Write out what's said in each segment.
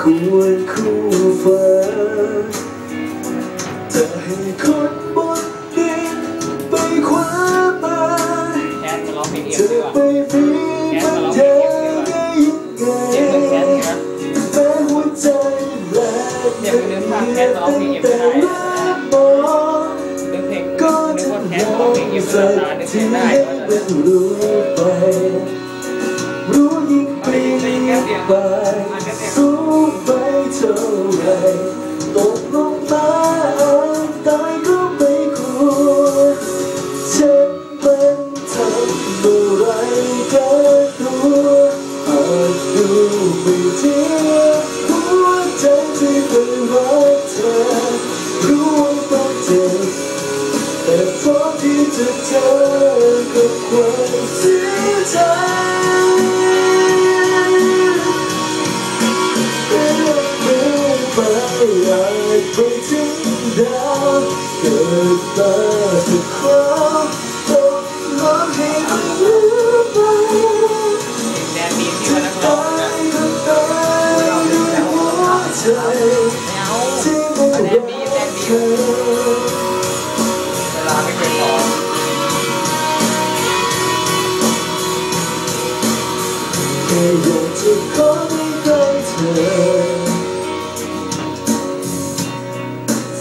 ควรคู่ฟ้าจะให้คนบนดินไปคว้ามาแคสมาร้องเพลงเอฟจะ เจอกับความเสียใจเดินไปไปอาจไปถึงดาวเกิดมาสักครั้งต้องร้องให้มันรู้ไปแดนมีที่ว่านักร้อตางนะยก็ตายด้วยหัวใจไม่เอาที่ไม่แดรันมีแดนกมีเธอ อยากจะขอให้ใกล้เธอ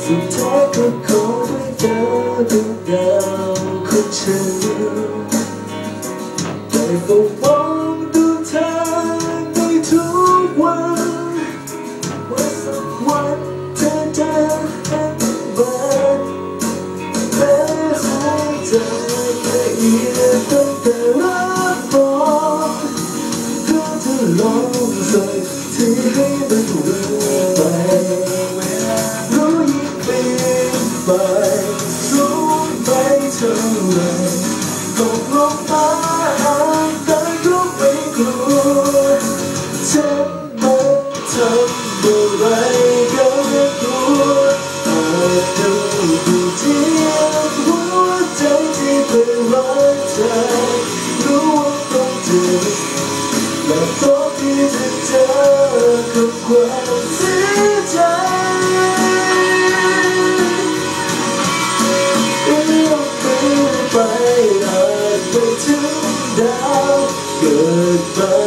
สุดท้ายก็ขอให้เธอดวงดาวของฉันไปพบ ไรก็ไม่กลัวอาจดูดีเทียมหัวใจที่เป็นรักเธอรู้ว่าต้องเจ็บและพร้อมที่จะเจอกับความเสียใจเอื้อมมือไปอาจไปถึงดาวเกิดมาแต่ครั้งต้องร้องให้มันรู้ไป